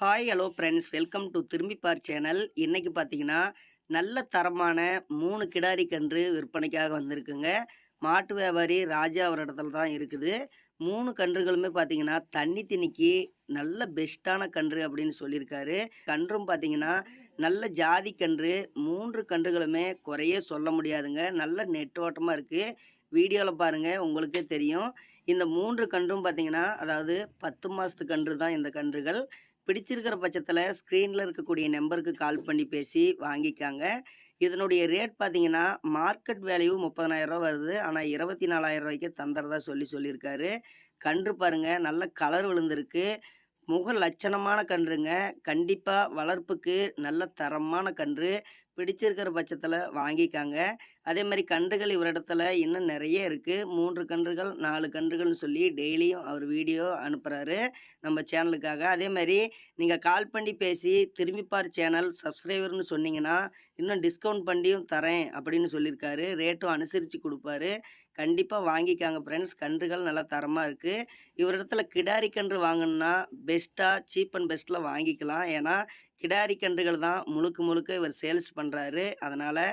Hi hello friends welcome to Thirumbippaar channel இன்றைக்கி பார்த்தீங்கன்னா நல்ல தரமான மூணு கிடாரி கன்று விற்பனைக்காக வந்திருக்குங்க மாட்டு வியாபாரி ராஜா அவர் இடத்துல தான் இருக்குது மூணு கன்றுகளுமே பார்த்தீங்கன்னா தண்ணி திணிக்கி நல்ல பெஸ்ட்டான கன்று அப்படின்னு சொல்லியிருக்காரு கன்றும் பார்த்தீங்கன்னா நல்ல ஜாதி கன்று மூன்று கன்றுகளுமே குறைய சொல்ல முடியாதுங்க நல்ல நெட்டோட்டமாக இருக்குது வீடியோவில் பாருங்கள் உங்களுக்கே தெரியும் இந்த மூன்று கன்றும் பார்த்தீங்கன்னா அதாவது பத்து மாதத்து கன்று தான் இந்த கன்றுகள் பிடிச்சிருக்கிற பட்சத்தில் ஸ்க்ரீனில் இருக்கக்கூடிய நம்பருக்கு கால் பண்ணி பேசி வாங்கிக்காங்க. இதனுடைய ரேட் பார்த்தீங்கன்னா மார்க்கெட் வேல்யூ முப்பதனாயிரரூவா வருது. ஆனால் இருபத்தி நாலாயிரம் ரூபாய்க்கு தந்துறதா சொல்லி சொல்லியிருக்காரு. கன்று பாருங்கள் நல்ல கலர் விழுந்திருக்கு. முக லட்சணமான கன்றுங்க. கண்டிப்பாக வளர்ப்புக்கு நல்ல தரமான கன்று. பிடிச்சிருக்கிற பட்சத்தில் வாங்கிக்காங்க. அதே மாதிரி கன்றுகள் இவரிடத்துல இன்னும் நிறைய இருக்குது மூன்று கன்றுகள் நாலு கன்றுகள்னு சொல்லி டெய்லியும் அவர் வீடியோ அனுப்புகிறாரு நம்ம சேனலுக்காக. அதே மாதிரி நீங்கள் கால் பண்ணி பேசி திரும்பிப்பார் சேனல் சப்ஸ்கிரைபர்னு சொன்னீங்கன்னா இன்னும் டிஸ்கவுண்ட் பண்ணியும் தரேன் அப்படின்னு சொல்லியிருக்காரு. ரேட்டும் அனுசரித்து கொடுப்பாரு. கண்டிப்பாக வாங்கிக்காங்க ஃப்ரெண்ட்ஸ் கன்றுகள் நல்லா தரமாக இருக்குது இவரிடத்துல கிடாரி கன்று வாங்கணுன்னா பெஸ்ட்டாக சீப் அண்ட் பெஸ்ட்டில் வாங்கிக்கலாம். ஏன்னா கிடாரி கன்றுகள் தான் முழுக்க முழுக்க இவர் சேல்ஸ் பண்ணுறாரு அதனால்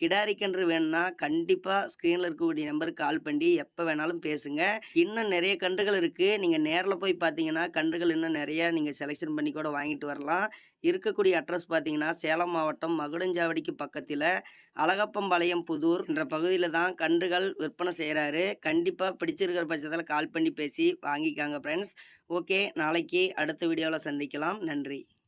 கிடாரி கன்று வேணும்னா கண்டிப்பாக ஸ்க்ரீனில் இருக்கக்கூடிய நம்பருக்கு கால் பண்ணி எப்போ வேணாலும் பேசுங்க. இன்னும் நிறைய கன்றுகள் இருக்குது நீங்கள் நேரில் போய் பார்த்தீங்கன்னா கன்றுகள் இன்னும் நிறையா நீங்கள் செலெக்ஷன் பண்ணி கூட வாங்கிட்டு வரலாம். இருக்கக்கூடிய அட்ரஸ் பார்த்தீங்கன்னா சேலம் மாவட்டம் மகுடஞ்சாவடிக்கு பக்கத்தில் அழகப்பம்பாளையம் புதூர் என்ற பகுதியில் தான் கன்றுகள் விற்பனை செய்கிறாரு கண்டிப்பாக பிடிச்சிருக்கிற பட்சத்தில் கால் பண்ணி பேசி வாங்கிக்காங்க ஃப்ரெண்ட்ஸ் ஓகே நாளைக்கு அடுத்த வீடியோவில் சந்திக்கலாம். நன்றி.